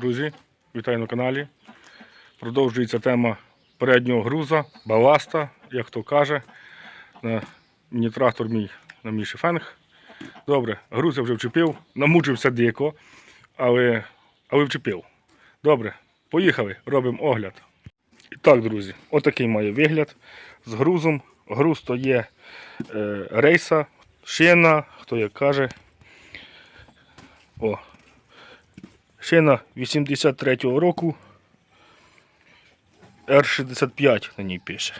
Друзі, вітаю на каналі. Продовжується тема переднього груза, баласта, як хто каже. Мені трактор мій на мій шифенг. Добре, груз я вже вчепив, намучився дико, але, але вчепив. Добре, поїхали, робимо огляд. І так, друзі, отакий має вигляд з грузом. Груз то є е, рейса, шина, хто як каже. О, Шина 83-го року. R65 на ній пише.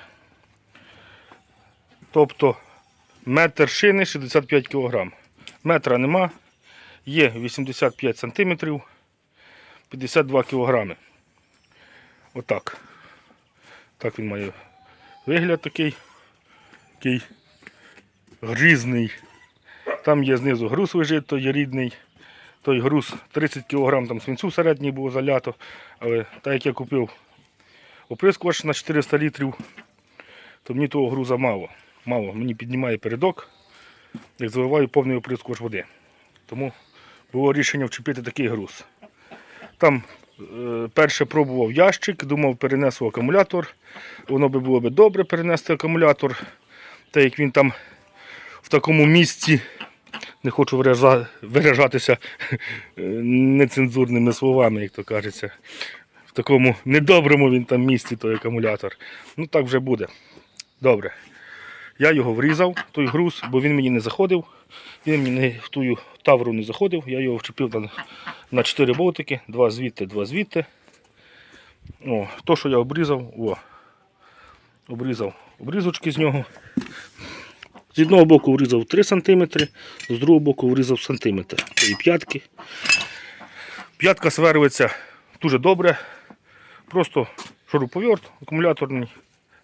Тобто метр шини 65 кг. Метра нема. Є 85 см, 52 кг. Отак. Так він має вигляд такий. Такий грізний. Там є знизу груз лежить, то є рідний той груз 30 кг там свинцю всередині було залято. Але так як я купив оприскувач на 400 літрів, то мені того груза мало. Мало. Мені піднімає передок, як заливаю повний оприскувач води. Тому було рішення вчепити такий груз. Там е, перше пробував ящик, думав, перенесу акумулятор. Воно би було би добре перенести акумулятор. Так як він там в такому місці не хочу виража- виражатися е, нецензурними словами, як то кажеться. В такому недоброму він там місці, той акумулятор. Ну так вже буде. Добре. Я його врізав, той груз, бо він мені не заходив. Він мені в ту тавру не заходив. Я його вчепив на, на 4 болтики, два звідти, два звідти. О, то, що я обрізав, о, обрізав обрізочки з нього. З одного боку врізав 3 см, з другого боку врізав сантиметр. І п'ятки. П'ятка сверлиться дуже добре. Просто шуруповерт акумуляторний.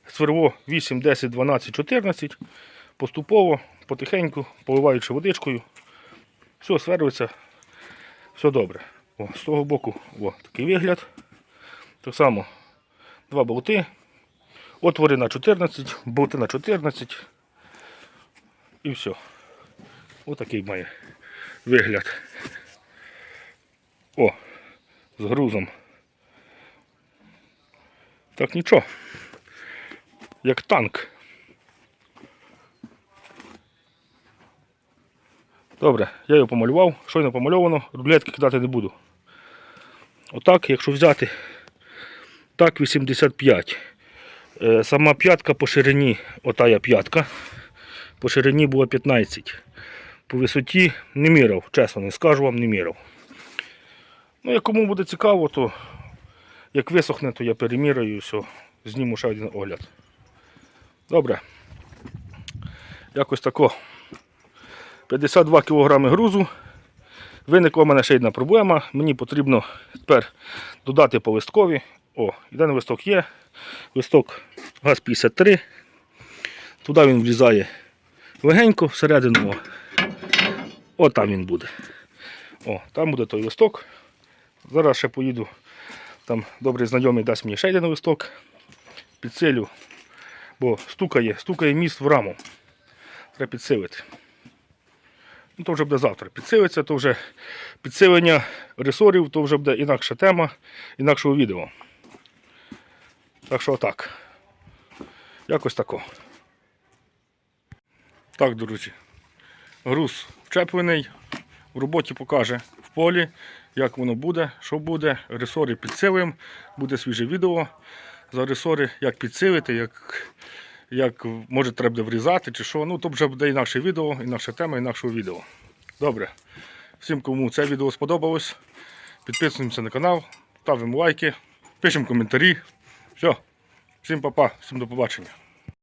Сверло 8, 10, 12, 14. Поступово, потихеньку, поливаючи водичкою. Все сверлиться, все добре. О, з того боку о, такий вигляд. Так само два болти. Отвори на 14, болти на 14. І все. Отакий має вигляд. О, з грузом. Так нічого. Як танк. Добре, я його помалював, щойно помальовано, рублетки кидати не буду. Отак, якщо взяти, так 85. Е, Сама п'ятка по ширині, отая п'ятка по ширині було 15. По висоті не міряв, чесно не скажу вам, не міряв. Ну, як кому буде цікаво, то як висохне, то я переміряю все, зніму ще один огляд. Добре. Якось тако. 52 кг грузу. Виникла в мене ще одна проблема. Мені потрібно тепер додати по листкові. О, один листок є. Листок ГАЗ-53. Туди він влізає легенько всередину. О, О, там він буде. О, там буде той листок. Зараз ще поїду. Там добрий знайомий дасть мені ще один листок. Підсилю. Бо стукає, стукає міст в раму. Треба підсилити. Ну, то вже буде завтра. Підсилиться, то вже підсилення ресорів, то вже буде інакша тема, інакшого відео. Так що отак. Якось тако. Так, друзі. Груз вчеплений. В роботі покаже в полі, як воно буде, що буде. Ресори підсилимо, буде свіже відео. За ресори, як підсилити, як, як може треба буде врізати чи що. Ну, то вже буде інакше відео, інакша тема, інакшого відео. Добре. Всім, кому це відео сподобалось, підписуємося на канал, ставимо лайки, пишемо коментарі. Все. Всім па-па, всім до побачення.